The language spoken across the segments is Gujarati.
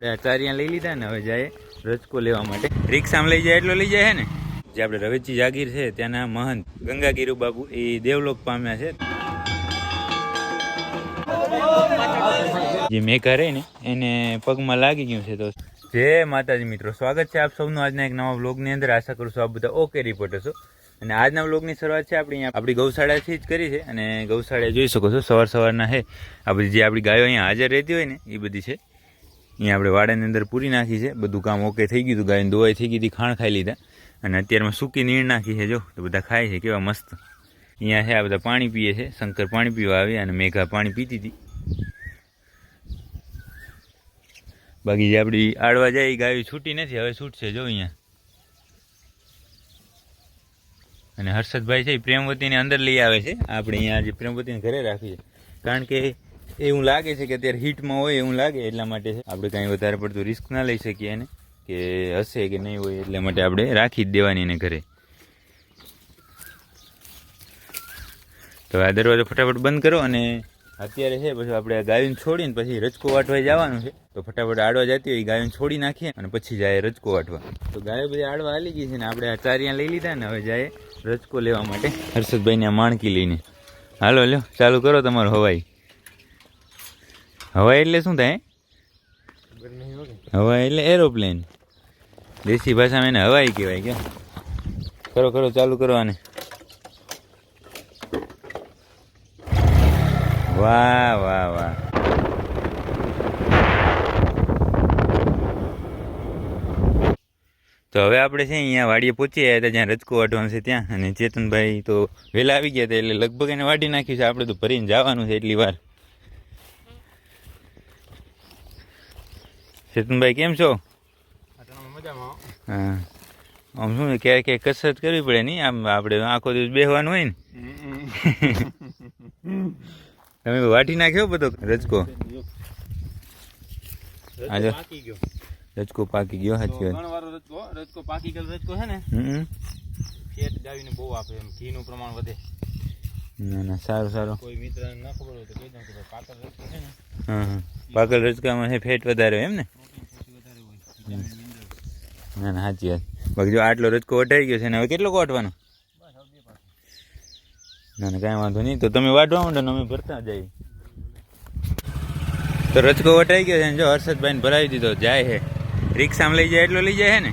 ચારિયા લઈ લીધા ને હવે જાય રજકો લેવા માટે. રિક્ષામાં લઈ જાય એટલો લઈ જાય ને? જે આપણે રવેચી જાગીર છે, ત્યાંના મહંત ગંગાગીરુ બાબુ, એ દેવલોક પામ્યા છે. જે મેઘા રહી ને, એને પગમાં લાગી ગયું છે તો. જય માતાજી મિત્રો, સ્વાગત છે આપ સૌનું આજના એક નવા બ્લોગની અંદર. આશા કરું છું આપ બધા ઓકે રિપોર્ટર છો. અને આજના બ્લોગની શરૂઆત છે આપણી આપણી ગૌશાળાથી જ કરી છે અને ગૌશાળા જોઈ શકો છો, સવાર સવારના છે. આ બધી જે આપણી ગાયો અહીંયા હાજર રહેતી હોય ને, એ બધી છે. અહીંયા આપણે વાડાની અંદર પૂરી નાખી છે. બધું કામ ઓકે થઈ ગયું હતું. ગાયને દોવાઈ થઈ ગઈ હતી, ખાણ ખાઈ લીધા. અને અત્યારમાં સૂકી નીર નાખી છે, જો. તો બધા ખાય છે. કેવા મસ્ત. અહીંયા છે, આ બધા પાણી પીએ છે. શંકર પાણી પીવા આવી અને મેઘા પાણી પીતી હતી. બાકી જે આપણી આડવા જાય ગાયો છૂટી નથી. હવે છૂટશે, જો અહીંયા. અને હર્ષદભાઈ છે, એ પ્રેમવતીને અંદર લઈ આવે છે. આપણે અહીંયા જે પ્રેમવતીને ઘરે રાખીએ કારણ કે એવું લાગે છે કે અત્યારે હીટમાં હોય એવું લાગે એટલા માટે આપણે કાંઈ વધારે પડતું રિસ્ક ના લઈ શકીએ એને, કે હશે કે નહીં હોય એટલા માટે આપણે રાખી જ દેવાની એને ઘરે. તો આ દરવાજો ફટાફટ બંધ કરો અને અત્યારે છે, પછી આપણે આ ગાયોને છોડીને પછી રજકો વાટવા જવાનું છે. તો ફટાફટ આડવા જતી હોય ગાયું છોડી નાખીએ અને પછી જાય રજકો વાટવા. તો ગાયો બધી આડવા હાલી ગઈ છે ને આપણે આ ચારિયા લઈ લીધા ને હવે જાય રજકો લેવા માટે. હર્ષદભાઈને માણકી લઈને. હાલો, લ્યો, ચાલુ કરો તમારું હવાઈ. હવાઈ એટલે શું થાય હવાઈ એટલે એરોપ્લેન દેશી ભાષામાં એને હવાઈ કહેવાય કે કરો કરો ચાલુ કરો આને. વાહ વાહ વાહ. તો હવે આપણે છે અહીંયા વાડીએ પહોંચી આવ્યા હતા, જ્યાં રજકો વાઢવાનું છે ત્યાં. અને ચેતનભાઈ તો વહેલા આવી ગયા હતા, એટલે લગભગ એને વાડી નાખ્યું છે. આપણે તો ભરીને જવાનું છે એટલી વાર. ચેતનભાઈ કેમ છો? હા આમ શું ક્યારેક ક્યાંક કસરત કરવી પડે નહીં આમ આપણે આખો દિવસ બેહવાનું હોય ને. તમે વાટી નાખ્યો બધો? રજકો? રજકો પાકી ગયો. સાચી વાત. રજકો પાકી ગયો રજકો છે ને? ફેટ ગાવીને બહુ આપે એમ ઘીનું પ્રમાણ વધે. ના ના સારું સારું. કોઈ મિત્ર ન ખબર હોય તો કહી દઉં કે ભાઈ પાતળ રજકો છે ને. હા હા. પાકલ રજકામાં છે ફેટ વધારે હોય એમ ને? પ્રોટીન સૌથી વધારે હોય વિટામિન મિનરલ ના ના સાચી વાત. બાકી જો આટલો રજકો વટાઈ ગયો છે ને હવે કેટલો વાટવાનો બસ હવે બે પાક ના ના કાંઈ વાંધો નહીં. તો તમે વાટવા માંડો ને અમે ભરતા જઈએ. તો રજકો વટાઈ ગયો છે ને જો હર્ષદભાઈને ભરાવી દીધો. જાય છે રિક્ષામાં લઈ જાય એટલો લઈ જાય છે ને?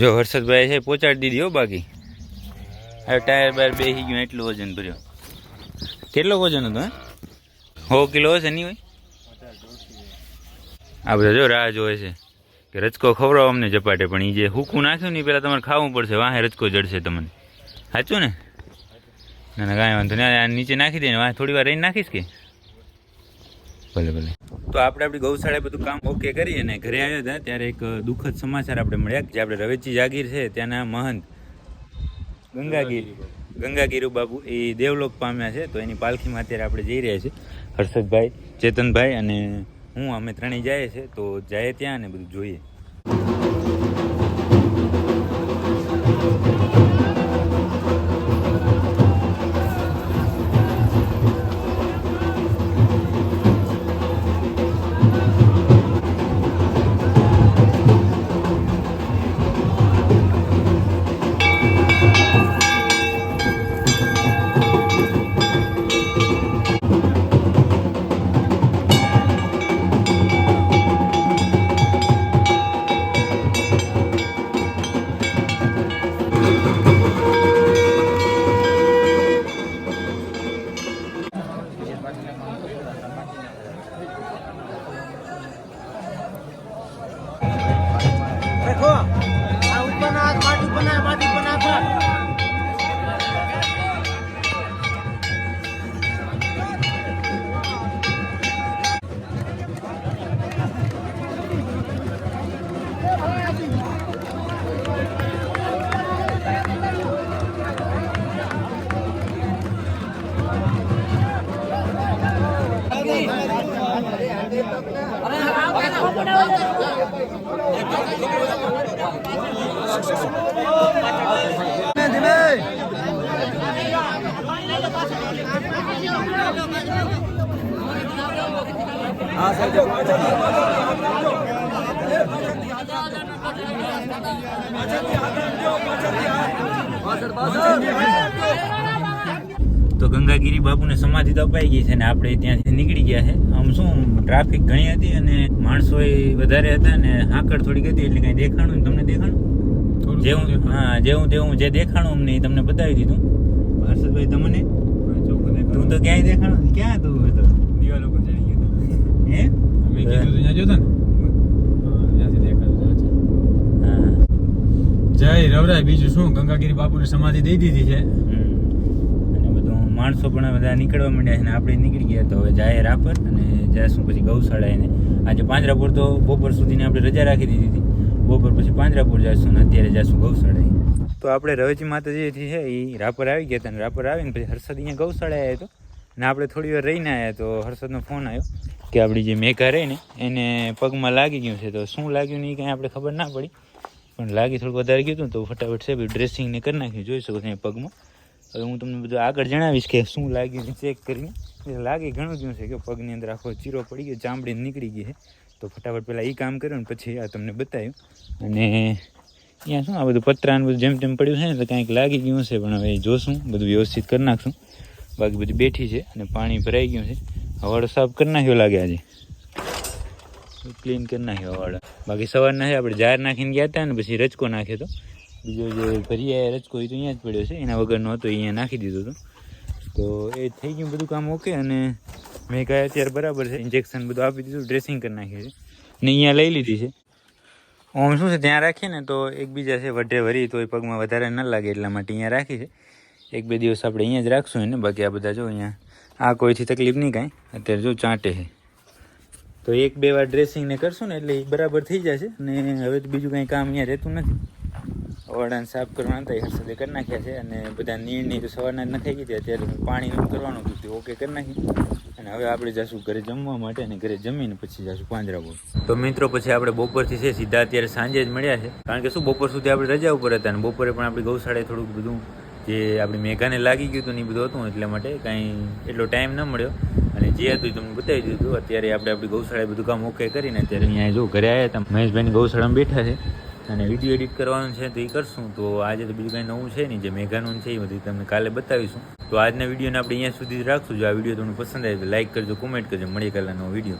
જો હર્ષદભાઈ છે પહોંચાડી દીધી હો બાકી. હવે ટાયર બાયર બેસી ગયું, એટલું વજન ભર્યો. કેટલો વજન હતો, હે? કિલો હશે, નહીં હોય? આ બધા જો રાહ જોવે છે કે રચકો ખવડાવો અમને ચપાટે પણ એ જે હુકું નાખ્યું ને પહેલાં તમારે ખાવું પડશે, વાહે રચકો જડશે તમને. સાચું ને? ના ના, કાંઈ વાંધો નહીં નીચે નાખી દે ને વાહ થોડી વાર રહીને નાખીશ કે? ભલે ભલે. તો આપણે આપણી ગૌશાળાએ બધું કામ ઓકે કરી અને ઘરે આવ્યા હતા, ત્યારે એક દુઃખદ સમાચાર આપણે મળ્યા જે આપણે રવેચી જાગીર છે, ત્યાંના મહંત ગંગાગીર, ગંગાગીરુ બાબુ એ દેવલોક પામ્યા છે, તો એની પાલખીમાં અત્યારે આપણે જઈ રહ્યા છીએ. હર્ષદભાઈ, ચેતનભાઈ અને હું, અમે ત્રણેય જઈએ છીએ તો જાય ત્યાં ને બધું જોઈએ. હાથ માટી તો ગંગાગીરી બાપુને સમાધિ તો અપાઈ ગઈ છે ને આપણે ત્યાંથી નીકળી ગયા છે. આમ શું ટ્રાફિક ઘણી હતી અને માણસો વધારે હતા ને હાકડ થોડીક હતી એટલે કઈ દેખાણું તમને દેખાણું? જેવું હા જેવું તેવું જે દેખાણું અમને એ તમને બતાવી દીધું. હર્ષદભાઈ તમને? તું તો ક્યાંય દેખાણું ક્યાં તું હતો દિવાલ ઉપર ચડી ગયો હે? અમે કીધું તો ત્યાં જોતા ને? હા, ત્યાંથી દેખાતું છે. હા. જય રવરાય બીજું શું? ગંગાગીરી બાપુની સમાધિ દઈ દીધી છે. અને બધું માણસો પણ બધા નીકળવા માંડ્યા છે ને આપણે નીકળી ગયા તો હવે જાય રાપર અને જાશું પછી ગૌશાળા એને. આજે પાંજરાપુર તો બપોર સુધીની આપણે રજા રાખી દીધી હતી. બપોર પછી પાંજરાપુર જઈશું ને અત્યારે જઈશું ગૌશાળાએ તો આપણે રવેજી માતાજી છે એ રાપર આવી ગયા હતા ને રાપર આવીને પછી હર્ષદ અહીંયા ગૌશાળા આવ્યો હતો ને આપણે થોડી વાર રહીને આવ્યા તો હર્ષદનો ફોન આવ્યો કે આપણી જે મેઘા રહી ને, એને પગમાં લાગી ગયું છે તો શું લાગ્યું ને એ કાંઈ આપણે ખબર ના પડી. પણ લાગી થોડું વધારે ગયું હતું તો ફટાફટ છે ડ્રેસિંગ ને કરી નાખ્યું, જોઈ શકો છો પગમાં. હવે હું તમને બધું આગળ જણાવીશ કે શું લાગ્યું ચેક કરીને. લાગે ઘણું ગયું છે કે પગની અંદર આખો ચીરો પડી ગયો, ચામડી નીકળી ગઈ છે. તો ફટાફટ પહેલાં એ કામ કર્યું ને પછી આ તમને બતાવ્યું અને અહીંયા શું આ બધું પતરા બધું જેમ તેમ પડ્યું છે ને તો કાંઈક લાગી ગયું છે પણ હવે જોશું, બધું વ્યવસ્થિત કરી નાખશું. બાકી બધી બેઠી છે અને પાણી ભરાઈ ગયું છે. હવાડો સાફ કરી નાખ્યો લાગે આજે. ક્લીન કરી નાખ્યો હવાડો. બાકી સવારના આપણે જાર નાખીને ગયા હતા ને પછી રચકો નાખ્યો હતો બીજો જે ભરીયા રચકો એ તો અહીંયા જ પડ્યો છે. એના વગરનો હતો અહીંયા નાખી દીધો હતો. તો એ થઈ ગયું બધું કામ ઓકે અને મેં કહ્યા અત્યારે બરાબર છે. ઇન્જેક્શન બધું આપી દીધું ડ્રેસિંગ કરી નાખ્યું છે. ને અહીંયા લઈ લીધી છે. ઓમ શું છે, ત્યાં રાખીએ ને તો એકબીજા છે વઢે વરી, તો એ પગમાં વધારે ન લાગે એટલા માટે અહીંયા રાખી છે. એક બે દિવસ આપણે અહીંયા જ રાખશું એને, બાકી આ બધા જો અહીંયા, આ કોઈથી તકલીફ નહીં કાંઈ. અત્યારે જો ચાંટે છે. તો એક બે વાર ડ્રેસિંગ ને કરશું ને એટલે એ બરાબર થઈ જશે અને હવે તો બીજું કંઈ કામ અહીંયા રહેતું નથી. ઓરડાને સાફ કરવાના હતા, એ હર્ષદે કરી નાખ્યા છે અને બધા નીરની તો સવારના જ નખાઈ ગઈ હતી, અત્યારે હું પાણીનું કરવાનું કીધું ઓકે કરી નાખી. અને હવે આપણે જઈશું ઘરે જમવા માટે અને ઘરે જમીને પછી જઈશું પાંજરાપુર તો મિત્રો, પછી આપણે બપોરથી છે, સીધા અત્યારે સાંજે જ મળ્યા છે. કારણ કે શું, બપોર સુધી આપણે રજા ઉપર હતા અને બપોરે પણ આપણી ગૌશાળાએ થોડુંક બધું જે આપણી મેઘાને લાગી ગયું હતું ને એ બધું હતું એટલા માટે કાંઈ એટલો ટાઈમ ન મળ્યો. અને જે હતું તમને બતાવી દીધું અત્યારે આપણે આપણી ગૌશાળાએ બધું કામ ઓકે કરીને અત્યારે અહીંયા જો ઘરે આવ્યા હતા. મહેશભાઈની ગૌશાળામાં બેઠા છે. અને વીડિયો એડિટ કરવાનું છે તો એ કરશું. તો આજે તો બીજું કાંઈ નવું છે નહીં. જે મેઘાનું છે એ બધું તમને કાલે બતાવીશું. તો આજના વિડીયોને આપણે અહીંયા સુધી રાખશું. જો આ વીડિયો તમને પસંદ આવે તો લાઇક કરજો કોમેન્ટ કરજો. મળીએ કાલનો વીડિયો